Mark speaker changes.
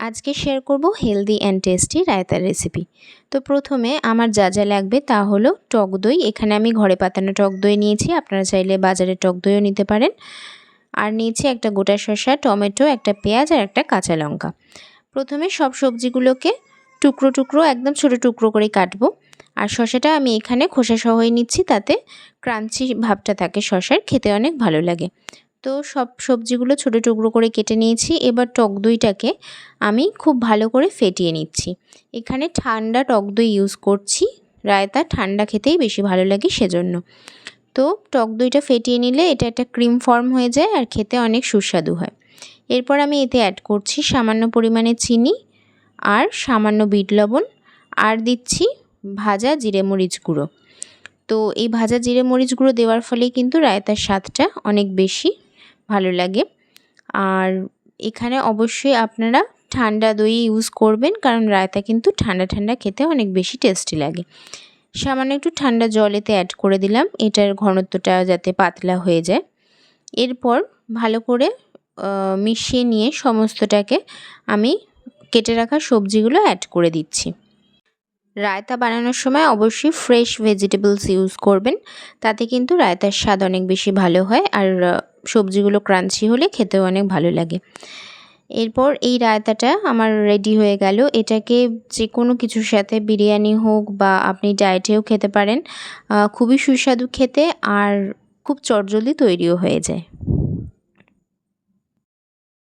Speaker 1: আজকে শেয়ার করব healthy and tasty রায়তার রেসিপি তো প্রথমে আমার যা যা লাগবে তা হলো টক দই। এখানে আমি ঘরে পাতানো টক দই নিয়েছি, আপনারা চাইলে বাজারে টক দইও নিতে পারেন। আর নিয়েছি একটা গোটা শসা, টমেটো, একটা পেঁয়াজ আর একটা কাঁচা লঙ্কা। প্রথমে সব সবজিগুলোকে টুকরো টুকরো, একদম ছোটো টুকরো করে কাটবো। আর শসাটা আমি এখানে খোসা সহই নিচ্ছি, তাতে ক্রাঞ্চি ভাবটা থাকে শসার, খেতে অনেক ভালো লাগে। তো সব সবজিগুলো ছোটো টুকরো করে কেটে নিয়েছি। এবার টক দইটাকে আমি খুব ভালো করে ফেটিয়ে নিচ্ছি। এখানে ঠান্ডা টক দই ইউজ করছি। রায়তা ঠান্ডা খেতেই বেশি ভালো লাগে সেজন্য। তো টক দইটা ফেটিয়ে নিলে এটা একটা ক্রিম ফর্ম হয়ে যায় আর খেতে অনেক সুস্বাদু হয়। এরপর আমি এতে অ্যাড করছি সামান্য পরিমাণে চিনি আর সামান্য বিট লবণ আর দিচ্ছি ভাজা জিরে মরিচ গুঁড়ো। তো এই ভাজা জিরে মরিচ গুঁড়ো দেওয়ার ফলে কিন্তু রায়তার স্বাদটা অনেক বেশি ভালো লাগে। আর এখানে অবশ্যই আপনারা ঠান্ডা দই ইউজ করবেন, কারণ রায়তা কিন্তু ঠান্ডা ঠান্ডা খেতে অনেক বেশি টেস্টি লাগে। সামান্য একটু ঠান্ডা জল এতে অ্যাড করে দিলাম, এটার ঘনত্বটা যাতে পাতলা হয়ে যায়। এরপর ভালো করে মিশিয়ে নিয়ে সমস্তটাকে আমি কেটে রাখা সবজিগুলো অ্যাড করে দিচ্ছি। রায়তা বানানোর সময় অবশ্যই ফ্রেশ ভেজিটেবলস ইউজ করবেন। তাতে কিন্তু রায়তার স্বাদ অনেক বেশি ভালো হয় আর সবজিগুলো ক্রাঞ্চি হলে খেতেও অনেক ভালো লাগে। এরপর এই রায়তাটা আমার রেডি হয়ে গেল। এটাকে যে কোনো কিছুর সাথে বিরিয়ানি হোক বা আপনি ডায়েটেও খেতে পারেন। খুবই সুস্বাদু খেতে আর খুব চটজলদি তৈরিও হয়ে যায়।